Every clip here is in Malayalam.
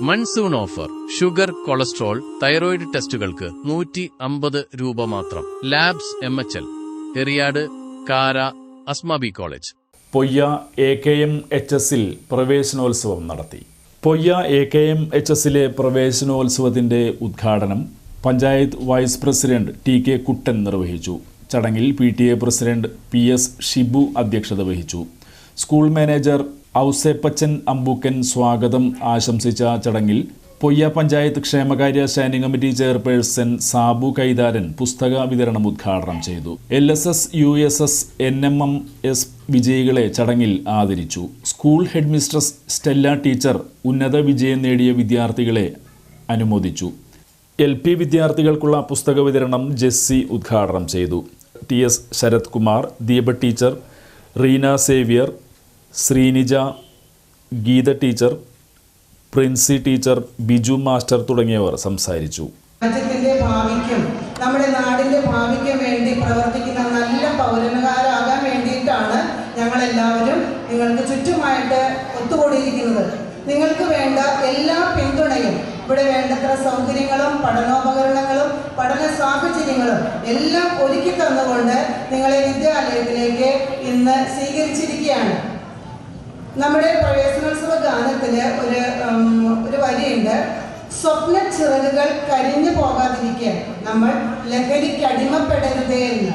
Monsoon offer. Sugar cholesterol thyroid ടെസ്റ്റുകൾക്ക് നൂറ്റി അമ്പത് രൂപ മാത്രം. Labs M H L. Eriyad Kara Asmabi college. Poyya A K M H എസിൽ പ്രവേശനോത്സവം നടത്തി. Poyya A K M H എസിലെ പ്രവേശനോത്സവത്തിന്റെ ഉദ്ഘാടനം panchayat vice president T K Kuttan നിർവഹിച്ചു. ചടങ്ങിൽ P T A president P S Shibu അധ്യക്ഷത വഹിച്ചു. സ്കൂൾ മാനേജർ ഔസേപ്പച്ചൻ അമ്പൂക്കൻ സ്വാഗതം ആശംസിച്ച ചടങ്ങിൽ പൊയ്യ പഞ്ചായത്ത് ക്ഷേമകാര്യ standing committee chairperson Sabu Kaitharan പുസ്തക വിതരണം ഉദ്ഘാടനം ചെയ്തു. L S S U S S N M M S വിജയികളെ ചടങ്ങിൽ ആദരിച്ചു. School head mistress Stella teacher ഉന്നത വിജയം നേടിയ വിദ്യാർത്ഥികളെ അനുമോദിച്ചു. എൽ പി വിദ്യാർത്ഥികൾക്കുള്ള പുസ്തക വിതരണം ജെസ്സി ഉദ്ഘാടനം ചെയ്തു. T S Sarath Kumar Deepa teacher Reena Xavier Sreenija Geetha teacher Princy teacher Biju master തുടങ്ങിയവർ സംസാരിച്ചു. രാജ്യത്തിന്റെ ഭാവിക്കും നമ്മുടെ നാടിന്റെ ഭാവിക്കും വേണ്ടി പ്രവർത്തിക്കുന്ന നല്ല പൗരന്മാരാകാൻ വേണ്ടിയിട്ടാണ് ഞങ്ങൾ എല്ലാവരും നിങ്ങൾക്ക് ചുറ്റുമായിട്ട് ഒത്തുകൂടിയിരിക്കുന്നത്. നിങ്ങൾക്ക് വേണ്ട എല്ലാ പിന്തുണയും ഇവിടെ വേണ്ടത്ര സൗകര്യങ്ങളും പഠനോപകരണങ്ങളും പഠന സാഹചര്യങ്ങളും എല്ലാം ഒരുക്കി തന്നുകൊണ്ട് നിങ്ങളെ വിദ്യാലയത്തിലേക്ക് ഇന്ന് സ്വീകരിച്ചിരിക്കുകയാണ്. നമ്മുടെ പ്രവേശനോത്സവ ഗാനത്തിന് ഒരു ഒരു വരിയുണ്ട്. സ്വപ്ന ചിറകുകൾ കരിഞ്ഞു പോകാതിരിക്കാൻ നമ്മൾ ലഹരിക്ക് അടിമപ്പെടരുതേ എന്ന്.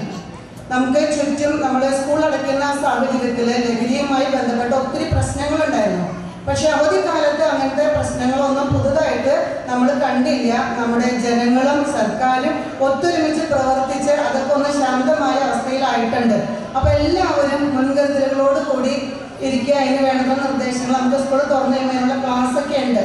നമുക്ക് ചുറ്റും നമ്മൾ സ്കൂൾ അടയ്ക്കുന്ന സാഹചര്യത്തിൽ ലഹരിയുമായി ബന്ധപ്പെട്ട ഒത്തിരി പ്രശ്നങ്ങളുണ്ടായിരുന്നു. പക്ഷെ അവധിക്കാലത്ത് അങ്ങനത്തെ പ്രശ്നങ്ങളൊന്നും പുതുതായിട്ട് നമ്മൾ കണ്ടില്ല. നമ്മുടെ ജനങ്ങളും സർക്കാരും ഒത്തൊരുമിച്ച് പ്രവർത്തിച്ച് അതൊക്കെ ഒന്ന് ശാന്തമായ അവസ്ഥയിലായിട്ടുണ്ട്. അപ്പൊ എല്ലാവരും ഇരിക്കുക അതിന് വേണ്ടുന്ന നിർദ്ദേശങ്ങൾ നമുക്ക് സ്കൂൾ തുറന്നു കഴിയുമ്പോൾ ക്ലാസ് ഒക്കെ ഉണ്ട്.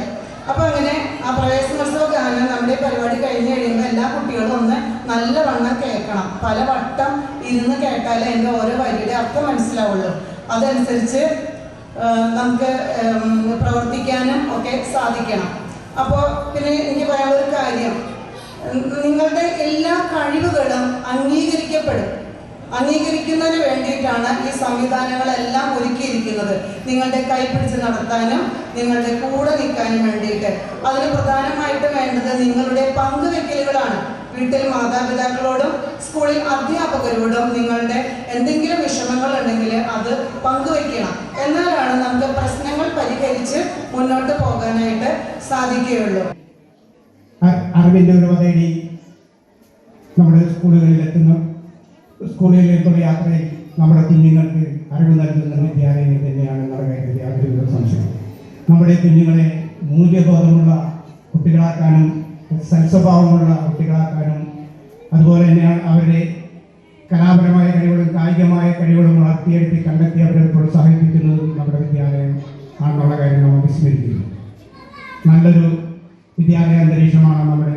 അപ്പൊ അങ്ങനെ ആ പ്രവേശനോത്സവ ഗാനം നമ്മുടെ പരിപാടി കഴിഞ്ഞ് കഴിയുമ്പോൾ എല്ലാ കുട്ടികളും ഒന്ന് നല്ലവണ്ണം കേൾക്കണം. പല വട്ടം ഇരുന്ന് കേട്ടാലേ എന്റെ ഓരോ വരിയുടെ അർത്ഥം മനസ്സിലാവുള്ളൂ. അതനുസരിച്ച് നമുക്ക് പ്രവർത്തിക്കാനും ഒക്കെ സാധിക്കണം. അപ്പോൾ പിന്നെ എനിക്ക് പറയാനുള്ളൊരു കാര്യം. നിങ്ങളുടെ എല്ലാ കഴിവുകളും അംഗീകരിക്കപ്പെടും. അംഗീകരിക്കുന്നതിന് വേണ്ടിയിട്ടാണ് ഈ സംവിധാനങ്ങളെല്ലാം ഒരുക്കിയിരിക്കുന്നത്. നിങ്ങളുടെ കൈ പിടിച്ച് നടത്താനും നിങ്ങളുടെ കൂടെ നിൽക്കാനും വേണ്ടിയിട്ട്. അതിന് പ്രധാനമായിട്ടും വേണ്ടത് നിങ്ങളുടെ പങ്കുവെക്കലുകളാണ്. വീട്ടിൽ മാതാപിതാക്കളോടും സ്കൂളിൽ അധ്യാപകരോടും നിങ്ങളുടെ എന്തെങ്കിലും വിഷമങ്ങൾ ഉണ്ടെങ്കിൽ അത് പങ്കുവെക്കണം. എന്നാലാണ് നമുക്ക് പ്രശ്നങ്ങൾ പരിഹരിച്ച് മുന്നോട്ട് പോകാനായിട്ട് സാധിക്കുകയുള്ളൂ. അറിവിന്റെ ഒരു നമ്മുടെ സ്കൂളുകളിൽ എത്തുന്നു സ്കൂളുകളിലേക്കുള്ള യാത്രയിൽ നമ്മുടെ കുഞ്ഞുങ്ങൾക്ക് അറിവ് നൽകുന്ന വിദ്യാലയങ്ങൾ തന്നെയാണ് കാര്യത്തിൽ യാതൊരു സംശയം നമ്മുടെ കുഞ്ഞുങ്ങളെ മൂല്യബോധമുള്ള കുട്ടികളാക്കാനും സൽസ്വഭാവമുള്ള കുട്ടികളാക്കാനും അതുപോലെ തന്നെയാണ് അവരുടെ കലാപരമായ കഴിവുകളും കായികമായ കഴിവുകളും വളർത്തിയെടുത്ത് കണ്ടെത്തി അവരെ പ്രോത്സാഹിപ്പിക്കുന്നതും നമ്മുടെ വിദ്യാലയം ആണെന്നുള്ള കാര്യം നമ്മൾ വിസ്മരിക്കുന്നു. നല്ലൊരു വിദ്യാലയ അന്തരീക്ഷമാണ് നമ്മുടെ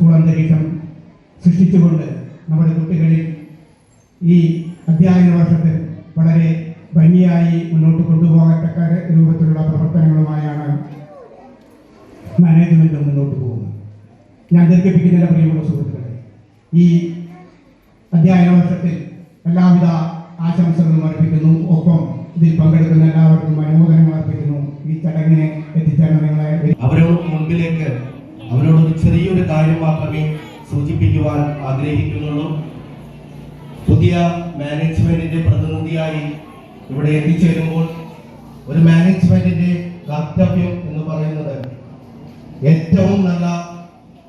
സ്കൂൾ അന്തരീക്ഷം സൃഷ്ടിച്ചുകൊണ്ട് നമ്മുടെ കുട്ടികളിൽ ഈ അധ്യയന വർഷത്തിൽ വളരെ ഭംഗിയായി മുന്നോട്ട് കൊണ്ടുപോകത്തക്ക രൂപത്തിലുള്ള പ്രവർത്തനങ്ങളുമായാണ് മാനേജ്മെന്റ് മുന്നോട്ട് പോകുന്നത്. ഞാൻ ദീർഘിപ്പിക്കുന്നതിന്റെ പ്രിയമുള്ള സുഹൃത്തുക്കളെ ഈ അധ്യയന വർഷത്തിൽ എല്ലാവിധ ചെറിയൊരു കാര്യം മാത്രമേ സൂചിപ്പിക്കുവാൻ ആഗ്രഹിക്കുന്നുള്ളൂ. പുതിയ മാനേജ്മെന്റിന്റെ പ്രതിനിധിയായി ഇവിടെ എത്തിച്ചേരുമ്പോൾ ഒരു മാനേജ്മെന്റിന്റെ കർത്തവ്യം എന്ന് പറയുന്നത് ഏറ്റവും നല്ല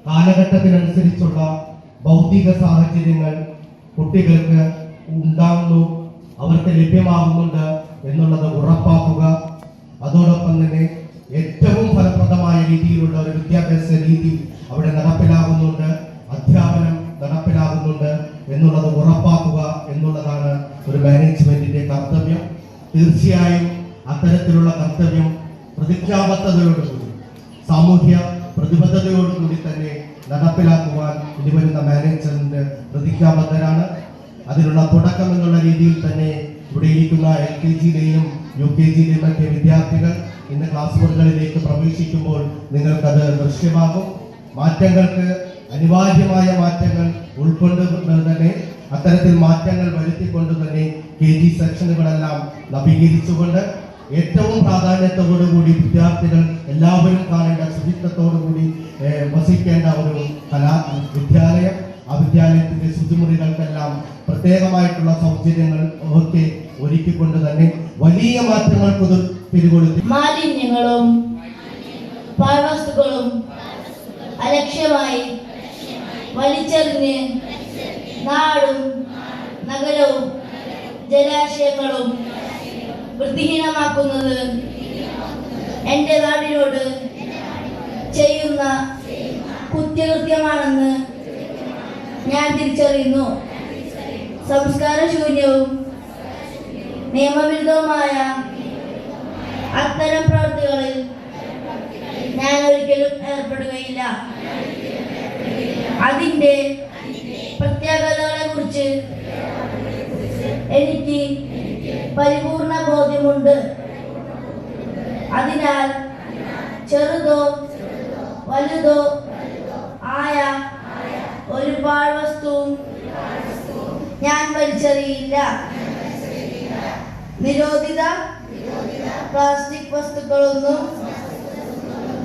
കാലഘട്ടത്തിനനുസരിച്ചുള്ള ഭൗതിക സാഹചര്യങ്ങൾ കുട്ടികൾക്ക് ഉണ്ടാകുന്നു അവർക്ക് ലഭ്യമാകുന്നുണ്ട് എന്നുള്ളത് ഉറപ്പാക്കുക. അതോടൊപ്പം തന്നെ ഏറ്റവും ഫലപ്രദമായ രീതിയിലുള്ള ഒരു വിദ്യാഭ്യാസ രീതി എന്നുള്ളത് ഉറപ്പാക്കുക എന്നുള്ളതാണ് ഒരു മാനേജ്മെന്റിന്റെ കർത്തവ്യം. തീർച്ചയായും അത്തരത്തിലുള്ള കർത്തവ്യം പ്രതിജ്ഞാബദ്ധതയോടുകൂടി സാമൂഹ്യ പ്രതിബദ്ധതയോടുകൂടി തന്നെ നടപ്പിലാക്കുവാൻ ഇനി വരുന്ന മാനേജ്മെന്റ് പ്രതിജ്ഞാബദ്ധരാണ്. അതിനുള്ള തുടക്കം എന്നുള്ള രീതിയിൽ തന്നെ ഇവിടെ ഇരിക്കുന്ന എൽ കെ ജിയിലെയും യു കെ ജിയിലെയും മറ്റേ വിദ്യാർത്ഥികൾ ഇന്ന് ക്ലാസ് മുറികളിലേക്ക് പ്രവേശിക്കുമ്പോൾ നിങ്ങൾക്കത് ദൃശ്യമാകും. മാറ്റങ്ങൾക്ക് അനിവാര്യമായ മാറ്റങ്ങൾ ഉൾക്കൊണ്ടുകൊണ്ട് തന്നെ അത്തരത്തിൽ മാറ്റങ്ങൾ വരുത്തിക്കൊണ്ട് തന്നെ കെ ജി സെക്ഷനുകളെല്ലാം നവീകരിച്ചുകൊണ്ട് ഏറ്റവും പ്രാധാന്യത്തോടുകൂടി വിദ്യാർത്ഥികൾ എല്ലാവരും കാണേണ്ട ശുചിത്വത്തോടുകൂടി വസിക്കേണ്ട ഒരു കലാ വിദ്യാലയം. ആ വിദ്യാലയത്തിന്റെ ശുചിമുറികൾക്കെല്ലാം പ്രത്യേകമായിട്ടുള്ള സൗകര്യങ്ങൾ ഒക്കെ ഒരുക്കിക്കൊണ്ട് തന്നെ വലിയ മാറ്റങ്ങൾ പുതു തിരികൊളുത്തി മാലിന്യങ്ങളും അലക്ഷ്യമായി വലിച്ചെറിഞ്ഞ് നാടും നഗരവും ജലാശയങ്ങളും വൃത്തിഹീനമാക്കുന്നത് എന്റെ നാടിനോട് ചെയ്യുന്ന കുറ്റകൃത്യമാണെന്ന് ഞാൻ തിരിച്ചറിയുന്നു. സംസ്കാരശൂന്യവും നിയമവിരുദ്ധവുമായ അത്തരം പ്രവൃത്തികളിൽ ഞാൻ ഒരിക്കലും ഏർപ്പെടുകയില്ല. അതിന്റെ പ്രത്യേകതകളെ കുറിച്ച് എനിക്ക് പരിപൂർണ ബോധ്യമുണ്ട്. അതിനാൽ ചെറുതോ വലുതോ ആയ ഒരുപാട് പാഴ്വസ്തുവും ഞാൻ വലിച്ചെറിയില്ല. നിരോധിത പ്ലാസ്റ്റിക് വസ്തുക്കളൊന്നും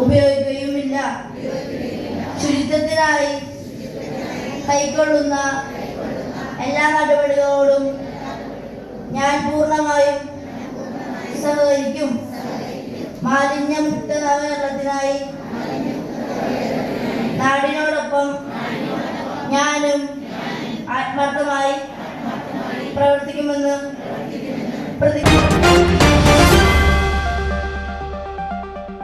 ഉപയോഗിക്കുകയുമില്ല. ശുചിത്വത്തിനായി കൈക്കൊള്ളുന്ന എല്ലാ നടപടികളോടും ഞാൻ പൂർണമായും സഹകരിക്കും. മാലിന്യമുക്ത നവകേരളത്തിനായി നാടിനോടൊപ്പം ഞാനും ആത്മാർത്ഥമായി പ്രവർത്തിക്കുമെന്ന് പ്രതിജ്ഞ